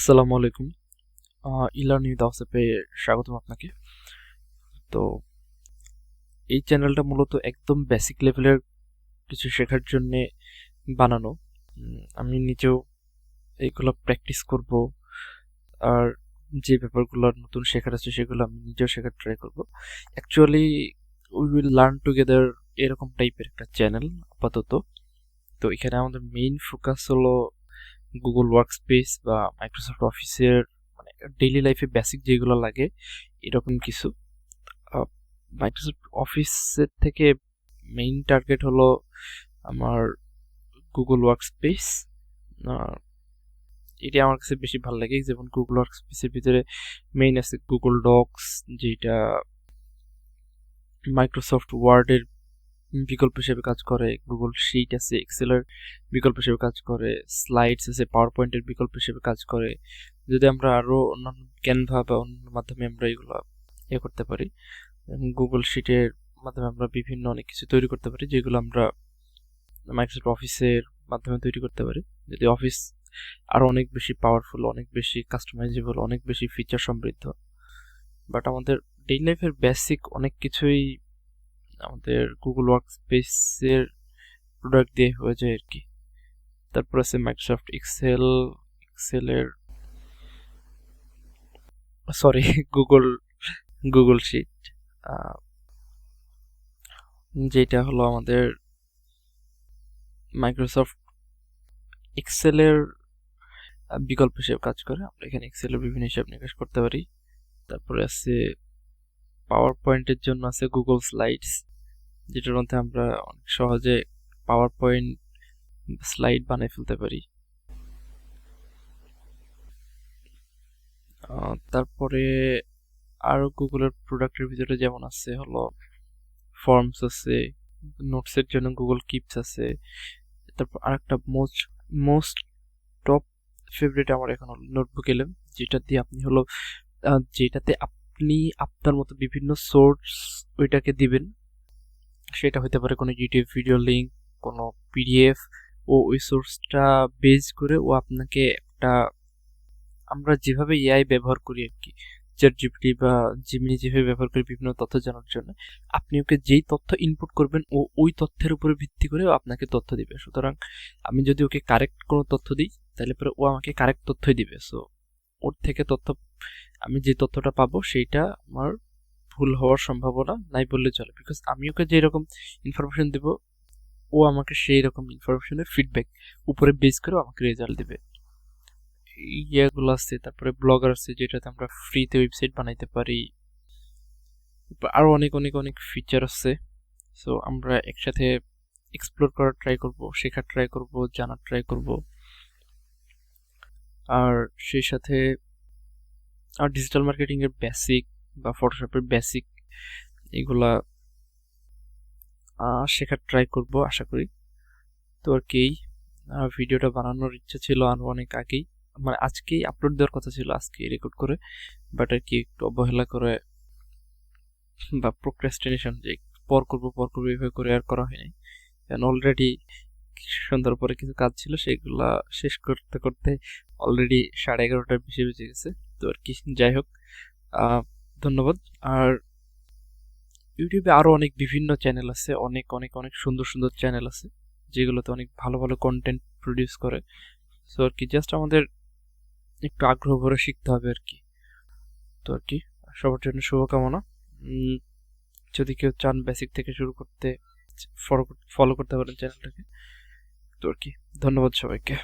আসসালামু আলাইকুম। ইলার্নিং দাওসেপে স্বাগতম আপনাকে। তো এই চ্যানেলটা মূলত একদম বেসিক লেভেলের কিছু শেখার জন্য বানানো। আমি নিজেও এইগুলো প্র্যাকটিস করব। আর যে ব্যাপারগুলো নতুন শেখার আছে সেগুলো আমি নিজেও শেখার ট্রাই করব। Actually we will learn together এরকম টাইপের একটা চ্যানেল আপাতত। তো এখানে আমাদের মেইন ফোকাস হলো গুগল ওয়ার্ক স্পেস বা মাইক্রোসফট অফিসের মানে ডেইলি লাইফে বেসিক যেগুলো লাগে, এরকম কিছু। মাইক্রোসফট অফিসের থেকে মেইন টার্গেট হলো আমার গুগল ওয়ার্ক স্পেস এটি আমার কাছে বেশি ভালো লাগে, যেমন গুগল ওয়ার্ক স্পেসের ভিতরে মেইন আছে গুগল ডক্স যেটা মাইক্রোসফট ওয়ার্ডের বিকল্প হিসেবে কাজ করে গুগল শিট আছে এক্সেলের বিকল্প হিসেবে কাজ করে স্লাইডস আছে পাওয়ার পয়েন্টের বিকল্প হিসেবে কাজ করে। যদি আমরা আরও অন্যান্য ক্যানভা বা অন্য মাধ্যমে আমরা এগুলো ইয়ে করতে পারি গুগল শিটের মাধ্যমে আমরা বিভিন্ন অনেক কিছু তৈরি করতে পারি, যেগুলো আমরা মাইক্রোসফট অফিসের মাধ্যমে তৈরি করতে পারি। যদি অফিস আরও অনেক বেশি পাওয়ারফুল অনেক বেশি কাস্টমাইজেবল অনেক বেশি ফিচার সমৃদ্ধ। বাট আমাদের ডেইলি লাইফের বেসিক অনেক কিছুই আমাদের গুগল ওয়ার্ক স্পেসের প্রোডাক্ট দিয়ে হয়ে যায় আর কি। তারপর আছে মাইক্রোসফট এক্সেল এক্সেলের সরি গুগল গুগল শিট যেটা হলো আমাদের মাইক্রোসফট এক্সেলের বিকল্প হিসেবে কাজ করে। আমরা এখানে এক্সেলের বিভিন্ন হিসাব নিকাশ করতে পারি। তারপরে আছে পাওয়ার পয়েন্টের জন্য আছে গুগল স্লাইডস যেটার মধ্যে আমরা অনেক সহজে পাওয়ার পয়েন্ট স্লাইড বানিয়ে ফেলতে পারি। তারপরে আরও গুগলের প্রোডাক্টের ভিতরে যেমন আছে, হলো ফর্মস আছে নোটসের জন্য গুগল কিপস আছে, তারপর আরেকটা মোস্ট মোস্ট টপ ফেভারিট আমার এখন হলো নোটবুক এলেম, যেটা দিয়ে আপনি হলো যেটাতে আপনি আপনার মতো বিভিন্ন সোর্স ওইটাকে দিবেন। সেটা হতে পারে কোনো ইউটিউব ভিডিও লিঙ্ক কোনো পিডিএফ ও ওই সোর্সটা বেস করে ও আপনাকে একটা, আমরা যেভাবে এআই ব্যবহার করি আর কি চ্যাট জিপিটি বা জিমিনি যেভাবে ব্যবহার করি বিভিন্ন তথ্য জানার জন্য, আপনি ওকে যেই তথ্য ইনপুট করবেন, ও ওই তথ্যের উপরে ভিত্তি করে আপনাকে তথ্য দিবে। সুতরাং আমি যদি ওকে কারেক্ট কোনো তথ্য দিই, তাহলে পরে ও আমাকে কারেক্ট তথ্যই দিবে। সো ওর থেকে তথ্য, আমি যে তথ্যটা পাবো, সেইটা আমার ভুল হওয়ার সম্ভাবনা নাই বললে চলে। বিকজ আমি ওকে যে রকম ইনফরমেশন দেব, ও আমাকে সেই রকম ইনফরমেশনের ফিডব্যাক উপরে বেস করে আমাকে রেজাল্ট দেবে। ইয়েগুলো আছে, তারপরে ব্লগার আছে, যেটাতে আমরা ফ্রিতে ওয়েবসাইট বানাইতে পারি। আরও অনেক অনেক অনেক ফিচার আছে। সো আমরা একসাথে এক্সপ্লোর করার ট্রাই করব, শেখার ট্রাই করব, জানার ট্রাই করব। আর সেই সাথে, আর ডিজিটাল মার্কেটিংয়ের বেসিক বা ফটোশপের বেসিক এগুলা শেখার ট্রাই করব আশা করি। তো আর কি ভিডিওটা বানানোর ইচ্ছা ছিল আরও অনেক আগেই। মানে আজকেই আপলোড দেওয়ার কথা ছিল আজকে রেকর্ড করে। বাট আর কি একটু অবহেলা করে বা প্রোক্রাস্টিনেশন যে পর করব পর করব এভাবে করে আর করা হয়নি। কারণ অলরেডি সন্ধ্যার পরে কিছু কাজ ছিল, সেগুলা শেষ করতে করতে অলরেডি সাড়ে এগারোটার বেশি বেজে গেছে। তো আর কি, যাই হোক ধন্যবাদ। আর ইউটিউবে আরও অনেক বিভিন্ন চ্যানেল আছে, অনেক অনেক অনেক সুন্দর সুন্দর চ্যানেল আছে, যেগুলোতে অনেক ভালো ভালো কন্টেন্ট প্রডিউস করে। সো আর কি জাস্ট আমাদের একটু আগ্রহ ভরে শিখতে হবে আর কি। তো আর কি, সবার জন্য শুভকামনা। যদি কেউ চান বেসিক থেকে শুরু করতে ফলো ফলো করতে পারেন চ্যানেলটাকে তো আর কি, ধন্যবাদ সবাইকে।